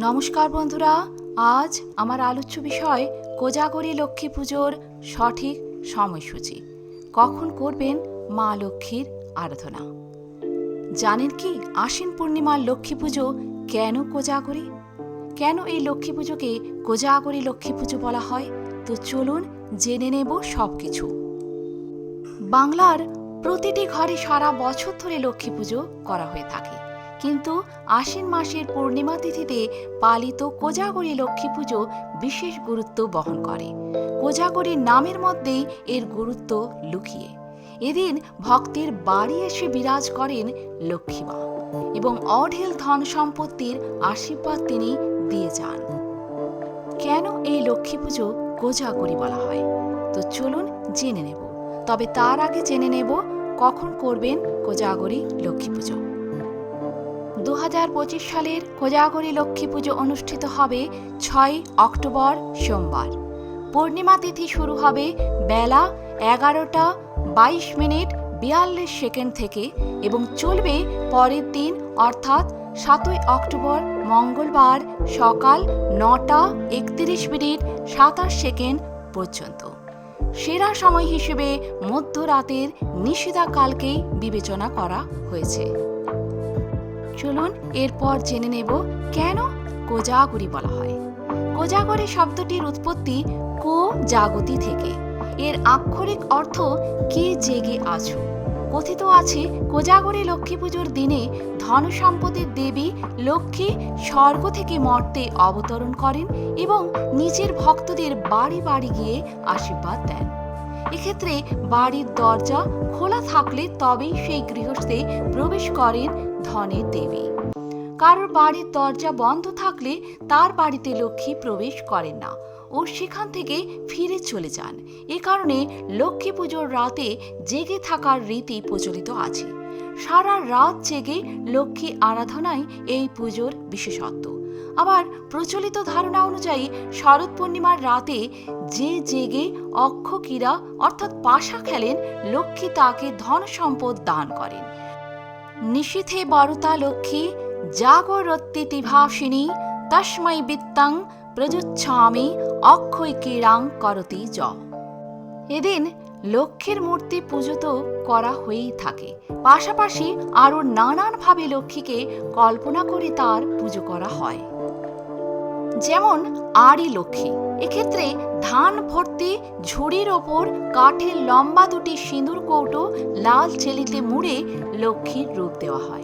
নমস্কার বন্ধুরা, আজ আমার আলোচ্য বিষয় কোজাগরী লক্ষ্মী পুজোর সঠিক সময়সূচি। কখন করবেন মা লক্ষ্মীর আরাধনা? জানেন কি আশ্বিন পূর্ণিমার লক্ষ্মী পুজো কেন কোজাগরি? কেন এই লক্ষ্মী পুজোকে কোজাগরি লক্ষ্মী পুজো বলা হয়? তো চলুন জেনে নেব সব কিছু বাংলার প্রতিটি ঘরে সারা বছর ধরে লক্ষ্মী পুজো করা হয়ে থাকে। কিন্তু আশ্বিন মাসের পূর্ণিমা তিথিতে পালিত কোজাগরী লক্ষ্মী পুজো বিশেষ গুরুত্ব বহন করে। কোজাগরীর নামের মধ্যেই এর গুরুত্ব লুকিয়ে। এদিন ভক্তের বাড়ি এসে বিরাজ করেন লক্ষ্মীমা এবং অঢেল ধন সম্পত্তির আশীর্বাদ তিনি দিয়ে যান। কেন এই লক্ষ্মী পুজো কোজাগরী বলা হয়? তো চলুন জেনে নেব। তবে তার আগে জেনে নেব কখন করবেন কোজাগরী লক্ষ্মী পুজো। দু সালের কোজাগরী লক্ষ্মী পুজো অনুষ্ঠিত হবে ছয় অক্টোবর সোমবার। পূর্ণিমা তিথি শুরু হবে বেলা এগারোটা বাইশ মিনিট বিয়াল্লিশ সেকেন্ড থেকে এবং চলবে পরের দিন, অর্থাৎ সাতই অক্টোবর মঙ্গলবার সকাল নটা একত্রিশ মিনিট সাতাশ সেকেন্ড পর্যন্ত। সেরা সময় হিসেবে মধ্যরাতের নিষেধাকালকেই বিবেচনা করা হয়েছে। চলুন এরপর জেনে নেব কেন কোজাগরি বলা হয়। কোজাগরি শব্দটির উৎপত্তি কো জাগতি থেকে। এর আক্ষরিক অর্থ কে জেগে আছো? কথিত আছে, কোজাগরি লক্ষ্মী পুজোর দিনে ধন সম্পদের দেবী লক্ষ্মী স্বর্গ থেকে মর্তে অবতরণ করেন এবং নিজের ভক্তদের বাড়ি বাড়ি গিয়ে আশীর্বাদ দেন। এক্ষেত্রে বাড়ির দরজা খোলা থাকলে তবেই সেই গৃহস্থে প্রবেশ করেন ধনের দেবী। কারোর বাড়ির দরজা বন্ধ থাকলে তার বাড়িতে লক্ষ্মী প্রবেশ করেন না ও সেখান থেকে ফিরে চলে যান। এ কারণে লক্ষ্মী পুজোর রাতে জেগে থাকার রীতি প্রচলিত আছে। সারা রাত জেগে লক্ষ্মী আরাধনাই এই পুজোর বিশেষত্ব। আবার প্রচলিত ধারণা অনুযায়ী শরৎ পূর্ণিমার রাতে যে জেগে অক্ষকিরা অর্থাৎ পাশা খেলেন লক্ষ্মী তাকে ধন সম্পদ দান করেন। নিশীথে বরতা লক্ষ্মী, জাগরত্তি তিভাসিনী তস্মৈ বিত্তাং প্রযুচ্ছামি, অক্ষয় ক্রীড়াং করতি জ এদিন লক্ষ্মীর মূর্তি পুজো তো করা হয়েই থাকে। পাশাপাশি আরও নানানভাবে লক্ষ্মীকে কল্পনা করে তার পুজো করা হয়। যেমন আড়ি লক্ষ্মী। এক্ষেত্রে ধান ভর্তি ঝুড়ির ওপর কাঠের লম্বা দুটি সিঁদুর কৌটো লাল চেলিতে মুড়ে লক্ষ্মীর রূপ দেওয়া হয়।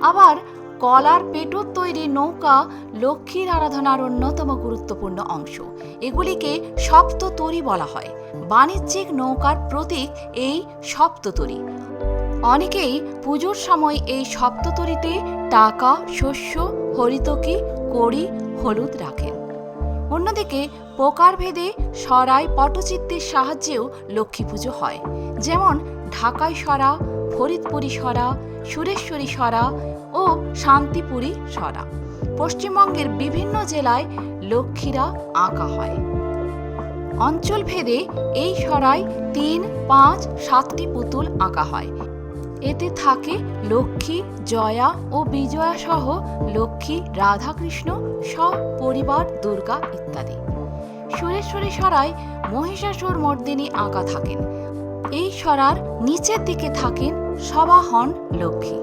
আবার কলার পেটোর তৈরি নৌকা লক্ষ্মীর আরাধনার অন্যতম গুরুত্বপূর্ণ অংশ। এগুলিকে সপ্ততরী বলা হয়। বাণিজ্যিক নৌকার প্রতীক এই সপ্ততরী। অনেকেই পুজোর সময় এই সপ্ততরীতে টাকা, শস্য, হরিতকি কড়ি হলুদ রাখেন। অন্যদিকে প্রকারভেদে সরাই পটচিত্রের সাহায্যেও লক্ষ্মী পুজো হয়। যেমন ঢাকাই সরা, ফরিদপুরি সরা, সুরেশ্বরী সরা ও শান্তিপুরী সরা। পশ্চিমবঙ্গের বিভিন্ন জেলায় লক্ষ্মীরা আঁকা হয়। অঞ্চলভেদে এই সরায় তিন, পাঁচ, সাতটি পুতুল আঁকা হয়। এতে থাকে লক্ষ্মী, জয়া ও বিজয়া সহ লক্ষ্মী, রাধাকৃষ্ণ পরিবার দুর্গা ইত্যাদি। সুরেশ্বরী সরায় মহিষাসুর মর্দিনী আঁকা থাকেন। এই সরার নিচের দিকে থাকেন সবাহন লক্ষ্মী।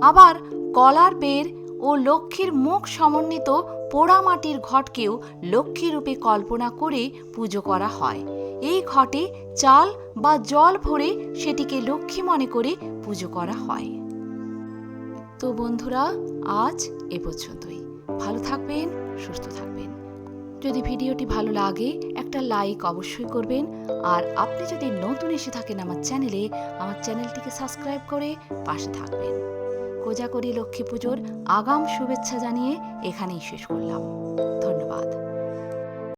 আবার কলার বের ও লক্ষ্মীর মুখ সমন্বিত পোড়ামাটির ঘটকেও লক্ষ্মীরূপে কল্পনা করে পুজো করা হয়। এই ঘটে চাল বা জল ভরে সেটিকে লক্ষ্মী মনে করে পুজো করা হয়। তো বন্ধুরা, আজ এ পর্যন্তই। ভালো থাকবেন, সুস্থ থাকবেন। যদি ভিডিওটি ভালো লাগে, একটা লাইক অবশ্যই করবেন। আর আপনি যদি নতুন এসে থাকেন আমার চ্যানেলে, আমার চ্যানেলটিকে সাবস্ক্রাইব করে পাশে থাকবেন। কোজাগরী লক্ষ্মী পুজোর আগাম শুভেচ্ছা জানিয়ে এখানেই শেষ করলাম। ধন্যবাদ।